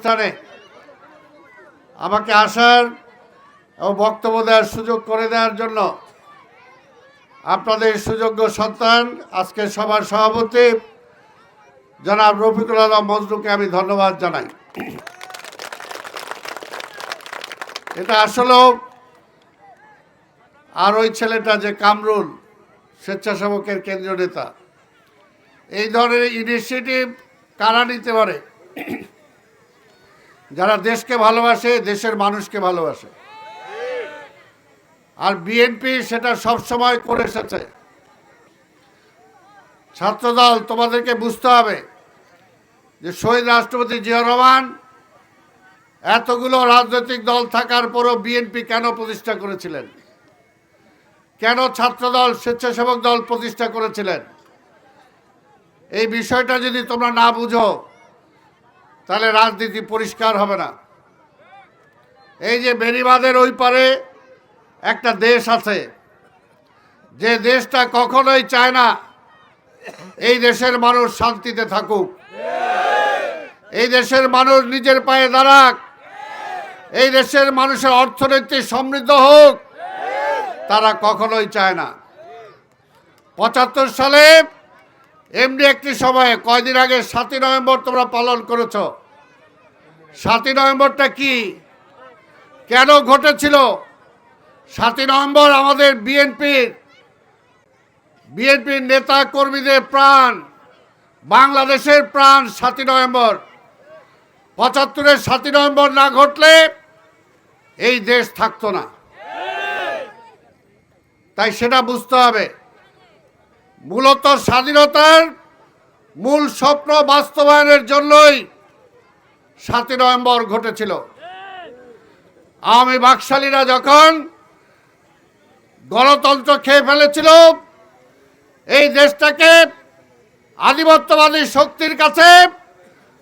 স্থানে আমাকে আসার ও বক্তব্য দেওয়ার সুযোগ করে দেওয়ার জন্য আপনাদের সুযোগ্য সন্তান, আজকে সভার সভাপতি, জনাব রফিকুল আলম মজরুকে আমি ধন্যবাদ জানাই। এটা আসলেও আর ওই ছেলেটা যে কামরুল, স্বেচ্ছাসেবকের কেন্দ্রীয় নেতা, এই ধরনের ইনিশিয়েটিভ কারা নিতে পারে? যারা দেশকে ভালোবাসে, দেশের মানুষকে ভালোবাসে। আর বিএনপি সেটা সবসময় করে এসেছে। ছাত্রদল, তোমাদেরকে বুঝতে হবে যে শহীদ রাষ্ট্রপতি জিয়া রহমান এতগুলো রাজনৈতিক দল থাকার পরও বিএনপি কেন প্রতিষ্ঠা করেছিলেন? কেন ছাত্রদল, স্বেচ্ছাসেবক দল প্রতিষ্ঠা করেছিলেন? এই বিষয়টা যদি তোমরা না বুঝো তাহলে রাজনীতি পরিষ্কার হবে না। এই যে বেরিবাদের ওই পারে একটা দেশ আছে, যে দেশটা কখনোই চায় না এই দেশের মানুষ শান্তিতে থাকুক। এই দেশের মানুষ নিজের পায়ে দাঁড়াক। এই দেশের মানুষের অর্থনীতি সমৃদ্ধ হোক, তারা কখনোই চায় না। পঁচাত্তর সালে এমনি একটি সময়ে, কয়দিন আগে সাতই নভেম্বর তোমরা পালন করেছ? সাতই নভেম্বরটা কি? কেন ঘটেছিল? সাতই নভেম্বর আমাদের বিএনপির বিএনপির নেতা কর্মীদের প্রাণ, বাংলাদেশের প্রাণ সাতই নভেম্বর। পঁচাত্তরের সাতই নভেম্বর না ঘটলে এই দেশ থাকতো না। তাই সেটা বুঝতে হবে। মূলত স্বাধীনতার মূল স্বপ্ন বাস্তবায়নের জন্যই সাতই নভেম্বর ঘটেছিল। আমি বাকশালীরা যখন গণতন্ত্র খেয়ে ফেলেছিল, এই দেশটাকে আধিপত্যবাদী শক্তির কাছে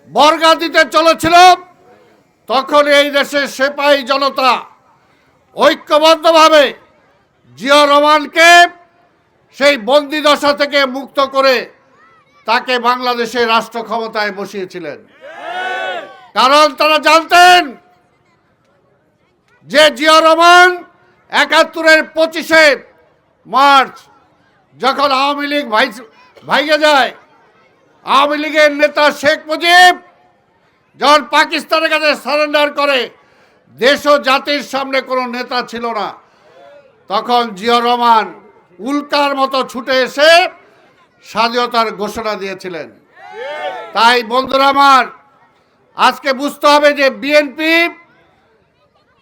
বর্গা দিতে চলেছিল, তখন এই দেশের সেপাই জনতা ঐক্যবদ্ধভাবে জিয়া রহমানকে সেই বন্দি দশা থেকে মুক্ত করে তাকে বাংলাদেশের রাষ্ট্র ক্ষমতায় বসিয়েছিলেন। কারণ তারা জানতেন যে জিয়া রহমান একাত্তরের পঁচিশে মার্চ যখন আওয়ামী লীগ ভাই ভাইগে যায়, আওয়ামী লীগের নেতা শেখ মুজিব যখন পাকিস্তানের কাছে সারেন্ডার করে, দেশ ও জাতির সামনে কোনো নেতা ছিল না। তখন জিয়া রহমান উল্কার মতো ছুটে এসে স্বাধীনতার ঘোষণা দিয়েছিলেন। তাই বন্ধুরা আমার আজকে বুঝতে হবে যে বিএনপি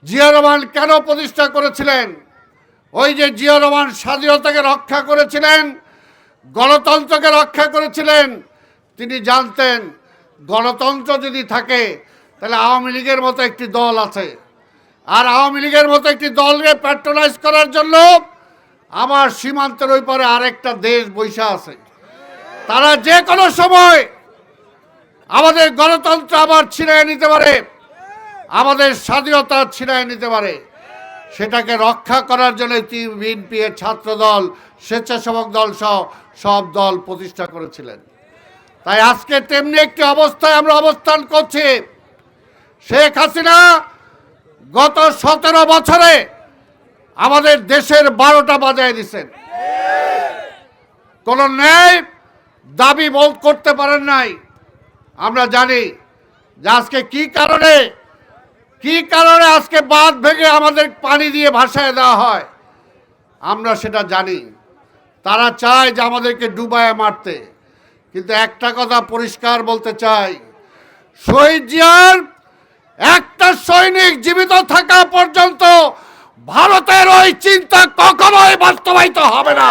জিয়া রহমান কেন প্রতিষ্ঠা করেছিলেন। ওই যে জিয়া রহমান স্বাধীনতাকে রক্ষা করেছিলেন, গণতন্ত্রকে রক্ষা করেছিলেন, তিনি জানতেন গণতন্ত্র যদি থাকে, তাহলে আওয়ামী লীগের মতো একটি দল আছে। আর আওয়ামী লীগের মতো একটি দলকে প্যাট্রোনাইজ করার জন্য আমার সীমান্তের ওই পারে আরেকটা দেশ বৈশা আছে। তারা যে কোনো সময় আমাদের গণতন্ত্র আবার ছিনিয়ে নিতে পারে। আমাদের স্বাধীনতা ছিনিয়ে নিতে পারে। সেটাকে রক্ষা করার জন্য বিএনপি এর ছাত্র দল স্বেচ্ছাসেবক দল সহ সব দল প্রতিষ্ঠা করেছিলেন। তাই আজকে তেমনি একটি অবস্থায় আমরা অবস্থান করছি। শেখ হাসিনা গত সতেরো বছরে আমাদের দেশের বারোটা বাজায় দিচ্ছেন কোন ন্যায় দাবি বল করতে পারেন নাই। আমরা জানি যে আজকে কি কারণে কি কারণে আজকে বাঁধ ভেঙে আমাদের পানি দিয়ে ভাসায় দেওয়া হয়, আমরা সেটা জানি। তারা চায় যে আমাদেরকে ডুবায় মারতে। কিন্তু একটা কথা পরিষ্কার বলতে চাই, শহীদ জিয়ার একটা সৈনিক জীবিত থাকা পর্যন্ত ভারতের ওই চিন্তা কখনোই বাস্তবায়িত হবে না।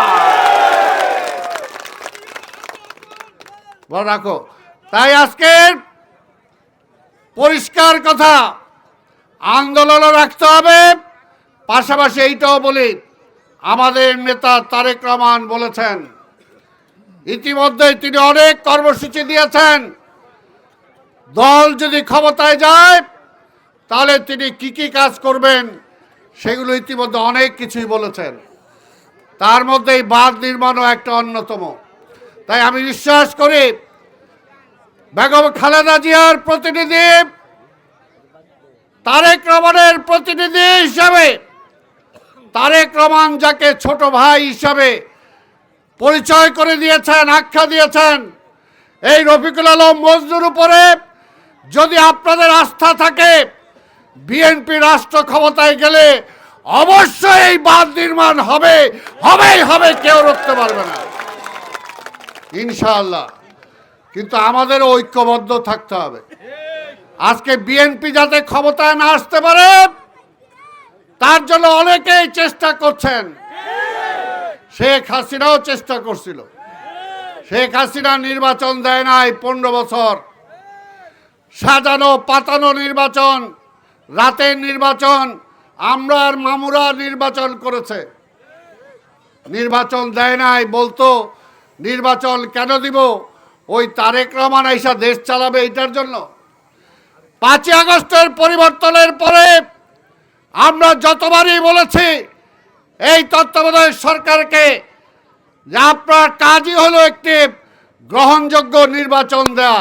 বল রাখো তাই আজকের পরিষ্কার কথা আন্দোলনও রাখতে হবে। পাশাপাশি এইটাও বলি, আমাদের নেতা তারেক রহমান বলেছেন ইতিমধ্যে তিনি অনেক কর্মসূচি দিয়েছেন। দল যদি ক্ষমতায় যায়, তাহলে তিনি কি কি কাজ করবেন সেগুলো ইতিমধ্যে অনেক কিছুই বলেছেন। তার মধ্যে এই বাঁধ নির্মাণও একটা অন্যতম। তাই আমি বিশ্বাস করি বেগম খালেদা জিয়ার প্রতিনিধি তারেক রহমানের প্রতিনিধি হিসাবে, তারেক রহমান যাকে ছোট ভাই হিসাবে পরিচয় করে দিয়েছেন, আখ্যা দিয়েছেন, এই রফিকুল আলম মজদুর উপরে যদি আপনাদের আস্থা থাকে, বিএনপি রাষ্ট্র ক্ষমতায় গেলে অবশ্যই এই বাঁধ নির্মাণ হবে, হবেই হবে, কেউ রুখতে পারবে না। ইনশাআল্লাহ। কিন্তু আমাদের ঐক্যবদ্ধ থাকতে হবে। আজকে বিএনপি যাতে ক্ষমতায় না আসতে পারে, তার জন্য অনেকেই চেষ্টা করছেন। শেখ হাসিনাও চেষ্টা করছিল। শেখ হাসিনা নির্বাচন দেয় নাই পনেরো বছর। সাজানো পাতানো নির্বাচন, রাতের নির্বাচন, আমরা আর মামুরা নির্বাচন করেছে। নির্বাচন দেয় নাই বলতো, নির্বাচন কেন দিব? ওই তারেক রহমান আইসা দেশ চালাবে এটার জন্য। পাঁচই আগস্টের পরিবর্তনের পরে আমরা যতবারই বলেছি, এই তত্ত্বাবধায়ক সরকারকে যে আপনার কাজই হলো একটি গ্রহণযোগ্য নির্বাচন দেয়া,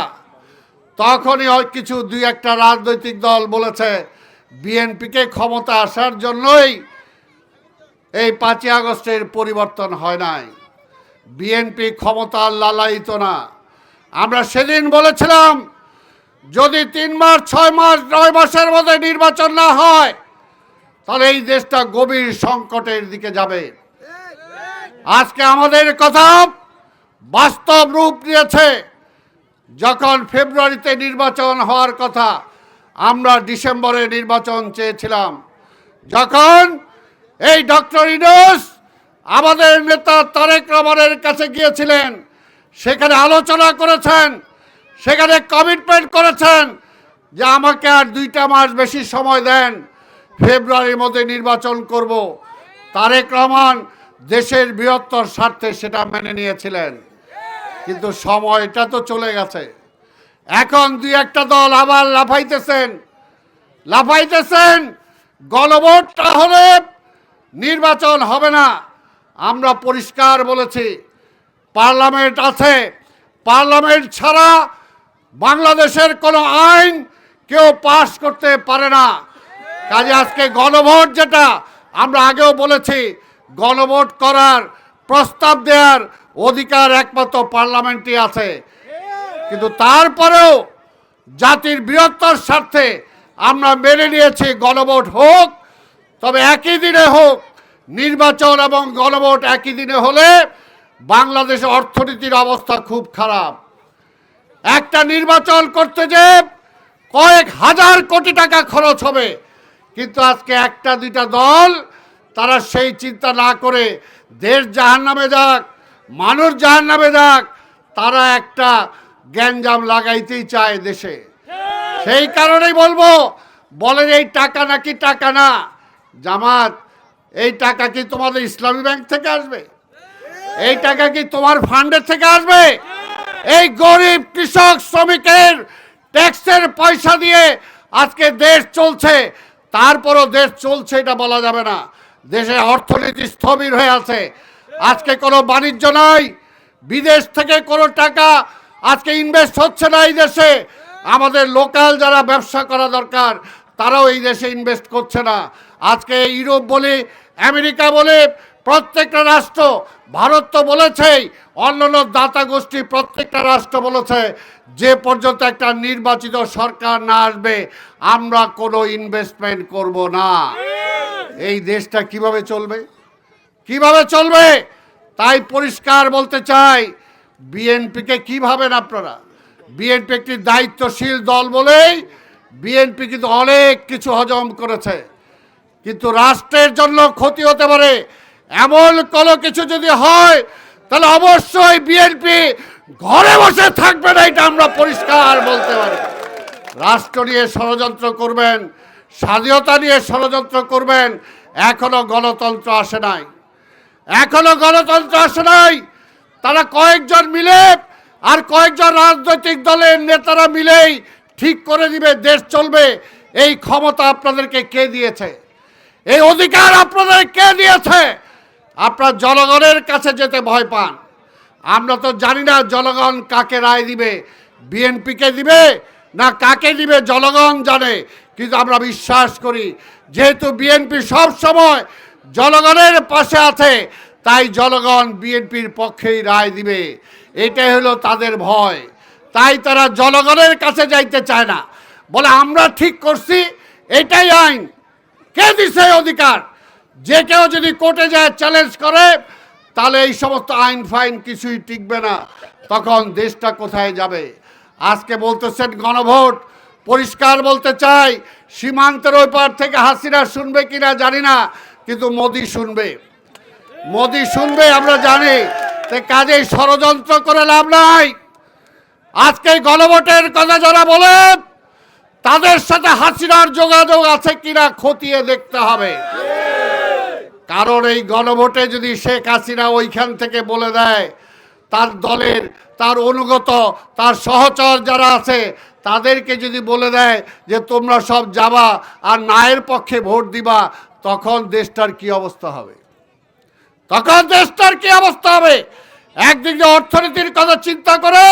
তখনই হয় কিছু দুই একটা রাজনৈতিক দল বলেছে, বিএনপিকে ক্ষমতা আসার জন্যই এই পাঁচই আগস্টের পরিবর্তন হয় নাই। বিএনপি ক্ষমতার লালায়িত না। আমরা সেদিন বলেছিলাম, যদি তিন মাস, ছয় মাস, নয় মাসের মধ্যে নির্বাচন না হয়, তাহলে এই দেশটা গভীর সংকটের দিকে যাবে। আজকে আমাদের কথা বাস্তব রূপ নিয়েছে যখন ফেব্রুয়ারিতে নির্বাচন হওয়ার কথা, আমরা ডিসেম্বরে নির্বাচন চেয়েছিলাম। যখন এই ডক্টর ইনোস আমাদের নেতা তারেক রহমানের কাছে গিয়েছিলেন সেখানে আলোচনা করেছেন, সেখানে কমিটমেন্ট করেছেন যে আমাকে আর দুইটা মাস বেশি সময় দেন, ফেব্রুয়ারির মধ্যে নির্বাচন করব। তারেক রহমান দেশের বৃহত্তর স্বার্থে সেটা মেনে নিয়েছিলেন। কিন্তু সময়টা তো চলে গেছে। এখন দুই একটা দল আবার লাফাইতেছেন। লাফাইতেছেন, গণভোটটা হলে নির্বাচন হবে না। আমরা পরিষ্কার বলেছি পার্লামেন্ট আছে। পার্লামেন্ট ছাড়া বাংলাদেশের কোনো আইন কেউ পাশ করতে পারে না। কাজে আজকে গণভোট যেটা, আমরা আগেও বলেছি, গণভোট করার প্রস্তাব দেওয়ার অধিকার একমাত্র পার্লামেন্টই আছে। কিন্তু তারপরেও জাতির বৃহত্তর স্বার্থে আমরা মেনে নিয়েছি গণভোট হোক, তবে একই দিনে হোক, নির্বাচন এবং গণভোট একই দিনে হলে বাংলাদেশের অর্থনীতির অবস্থা খুব খারাপ। একটা নির্বাচন করতে যে কয়েক হাজার কোটি টাকা খরচ হবে, কিন্তু আজকে একটা, দুইটা দল, তারা সেই চিন্তা না করে দেশ জাহান নামে যাক, মানুষ জাহান নামে যাক, তারা একটা গ্যাঞ্জাম লাগাইতেই চায় দেশে। সেই কারণেই বলব, বলেন এই টাকা নাকি টাকা না? জামাত, এই টাকা কি তোমাদের ইসলামী ব্যাংক থেকে আসবে? এই টাকা কি তোমার ফান্ডের থেকে আসবে? এই গরিব কৃষক শ্রমিকের ট্যাক্সের পয়সা দিয়ে আজকে দেশ চলছে, তারপরও দেশ চলছে এটা বলা যাবে না। দেশে অর্থনীতি স্থবির হয়ে আছে। আজকে কোনো বাণিজ্য নাই, বিদেশ থেকে কোনো টাকা আজকে ইনভেস্ট হচ্ছে না এই দেশে। আমাদের লোকাল যারা ব্যবসা করা দরকার, তারাও এই দেশে ইনভেস্ট করছে না। আজকে ইউরোপ বলে, আমেরিকা বলে প্রত্যেকটা রাষ্ট্র, ভারত তো বলেছেই অন্যান্য দাতা গোষ্ঠী প্রত্যেকটা রাষ্ট্র বলেছে, যে পর্যন্ত একটা নির্বাচিত সরকার না আসবে, আমরা কোনো ইনভেস্টমেন্ট করব না। এই দেশটা কীভাবে চলবে? কীভাবে চলবে? তাই পরিষ্কার বলতে চাই, বিএনপিকে কি ভাবেন আপনারা? বিএনপি একটি দায়িত্বশীল দল বলেই বিএনপি কিন্তু অনেক কিছু হজম করেছে। কিন্তু রাষ্ট্রের জন্য ক্ষতি হতে পারে এমন কোনো কিছু যদি হয়, তাহলে অবশ্যই বিএনপি ঘরে বসে থাকবে না, এটা আমরা পরিষ্কার বলতে পারি। রাষ্ট্র নিয়ে ষড়যন্ত্র করবেন, স্বাধীনতা নিয়ে ষড়যন্ত্র করবেন, এখনও গণতন্ত্র আসে নাই। এখনও গণতন্ত্র আসে নাই, তারা কয়েকজন মিলে আর কয়েকজন রাজনৈতিক দলের নেতারা মিলেই ঠিক করে দিবে, দেশ চলবে। এই ক্ষমতা আপনাদেরকে কে দিয়েছে? এই অধিকার আপনাদের কে দিয়েছে? আপনার জনগণের কাছে যেতে ভয় পান। আমরা তো জানি না জনগণ কাকে রায় দিবে, বিএনপিকে দিবে না কাকে দিবে, জনগণ জানে। কিন্তু আমরা বিশ্বাস করি, যেহেতু বিএনপি সব সময় জনগণের পাশে আছে, তাই জনগণ বিএনপির পক্ষেই রায় দিবে। এটাই হলো তাদের ভয়। তাই তারা জনগণের কাছে যাইতে চায় না। বলে, আমরা ঠিক করছি, এটাই আইন। কে দিছে অধিকার? যে কেউ যদি কোর্টে যায় চ্যালেঞ্জ করে, তাহলে এই সমস্ত আইন ফাইন কিছুই টিকবে না। তখন দেশটা কোথায় যাবে? আজকে বলতেছেন গণভোট। পরিষ্কার বলতে চাই, সীমান্তের ওই পার থেকে হাসিনা শুনবে কিনা জানি না, কিন্তু মোদি শুনবে। মোদি শুনবে, আমরা জানি, তো কাজেই ষড়যন্ত্র করে লাভ নাই। আজকে গণভোটের কথা যারা বলে, তাদের সাথে হাসিনার যোগাযোগ আছে কিনা খতিয়ে দেখতে হবে। কারণ এই গণভোটে যদি শেখ হাসিনা ওইখান থেকে বলে দেয়, তার দলের, তার অনুগত, তার সহচর যারা আছে, তাদেরকে যদি বলে দেয় যে তোমরা সব যাবা আর নায়ের পক্ষে ভোট দিবা, তখন দেশটার কি অবস্থা হবে? তখন দেশটার কি অবস্থা হবে? একদিকে অর্থনীতির কথা চিন্তা করে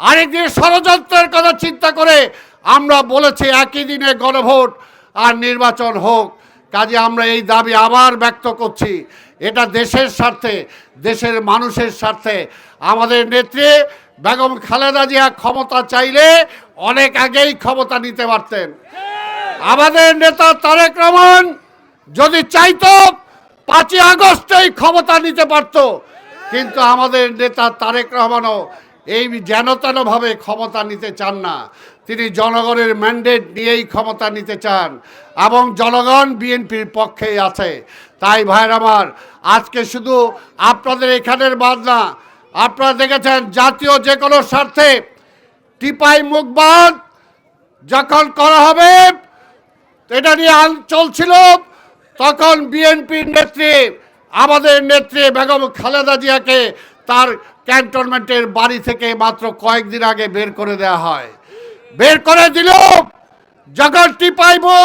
আরেকদিকে ষড়যন্ত্রের কথা চিন্তা করে, আমরা বলেছি একই দিনে গণভোট আর নির্বাচন হোক। কাজে আমরা এই দাবি আবার ব্যক্ত করছি। এটা দেশের স্বার্থে, দেশের মানুষের স্বার্থে। আমাদের নেত্রী বেগম খালেদা জিয়া ক্ষমতা চাইলে অনেক আগেই ক্ষমতা নিতে পারতেন। আমাদের নেতা তারেক রহমান যদি চাইত, পাঁচই আগস্টেই ক্ষমতা নিতে পারত। কিন্তু আমাদের নেতা তারেক রহমানও এই যেন তেনভাবে ক্ষমতা নিতে চান না, তিনি জনগণের ম্যান্ডেট নিয়েই ক্ষমতা নিতে চান এবং জনগণ বিএনপির পক্ষেই আছে। তাই ভাইর আমার, আজকে শুধু আপনাদের এখানের বাদ না, আপনারা দেখেছেন জাতীয় যে কোনো স্বার্থে টিপাই মুখবাদ যখন করা হবে, এটা নিয়ে চলছিল, তখন বিএনপির নেত্রী, আমাদের নেত্রী বেগম খালেদা জিয়াকে তার ক্যান্টনমেন্টের বাড়ি থেকে মাত্র কয়েকদিন আগে বের করে দেয়া হয়। বের করে দিল জগৎটি মুখ